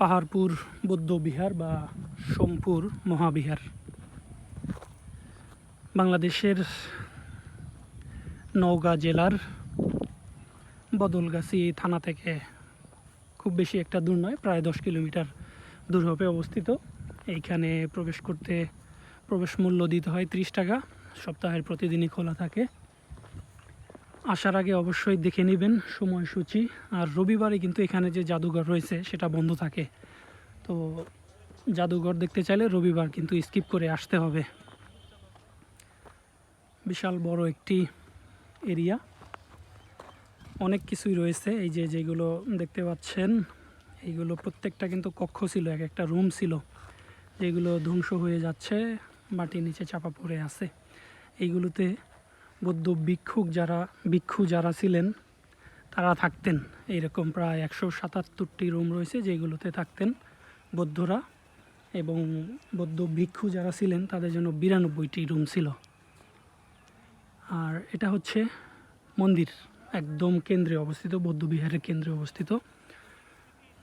পাহাড়পুর বৌদ্ধবিহার বা সোমপুর মহাবিহার। বাংলাদেশের নওগাঁ জেলার বদলগাছি থানা থেকে খুব বেশি একটা দূর নয়, প্রায় দশ কিলোমিটার দূর হবে অবস্থিত। এইখানে প্রবেশ করতে প্রবেশ মূল্য দিতে হয় ত্রিশ টাকা, সপ্তাহের প্রতিদিনই খোলা থাকে। আসার আগে অবশ্যই দেখে নেবেন সময়সূচি। আর রবিবারে কিন্তু এখানে যে জাদুঘর রয়েছে, সেটা বন্ধ থাকে। তো জাদুঘর দেখতে চাইলে রবিবার কিন্তু স্কিপ করে আসতে হবে। বিশাল বড় একটি এরিয়া অনেক কিছুই রয়েছে, এই যে যেগুলো দেখতে পাচ্ছেন, এইগুলো প্রত্যেকটা কিন্তু কক্ষ ছিল, এক একটা রুম ছিল। যেগুলো ধ্বংস হয়ে যাচ্ছে, মাটির নিচে চাপা পড়ে আছে। এইগুলোতে বৌদ্ধ ভিক্ষুক যারা, ভিক্ষু যারা ছিলেন, তারা থাকতেন। এইরকম প্রায় একশো সাতাত্তরটি রুম রয়েছে যেগুলোতে থাকতেন বৌদ্ধরা এবং বৌদ্ধ ভিক্ষু যারা ছিলেন, তাদের জন্য বিরানব্বইটি রুম ছিল। আর এটা হচ্ছে মন্দির, একদম কেন্দ্রে অবস্থিত, বৌদ্ধ বিহারের কেন্দ্রে অবস্থিত।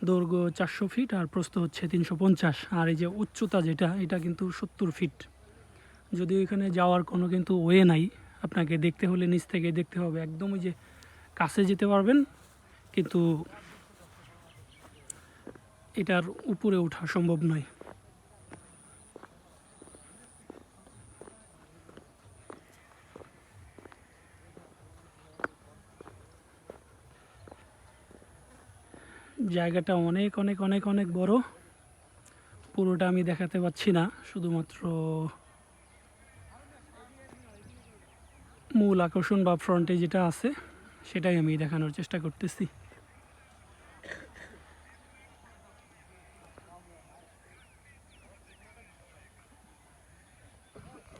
দৈর্ঘ্য চারশো ফিট আর প্রস্থ হচ্ছে তিনশো পঞ্চাশ। আর এই যে উচ্চতা যেটা, এটা কিন্তু সত্তর ফিট। যদিও এখানে যাওয়ার কোনো কিন্তু ওয়ে নাই আপনাকে দেখতে হলে নিচ থেকে দেখতে হবে। একদম ওই যে কাছে যেতে পারবেন, কিন্তু এটার উপরে ওঠা সম্ভব নয়। জায়গাটা অনেক অনেক অনেক অনেক বড়। পুরোটা আমি দেখাতে পাচ্ছি না, শুধুমাত্র মূল আকর্ষণ বা ফ্রন্টে যেটা আছে সেটাই আমি দেখানোর চেষ্টা করতেছি।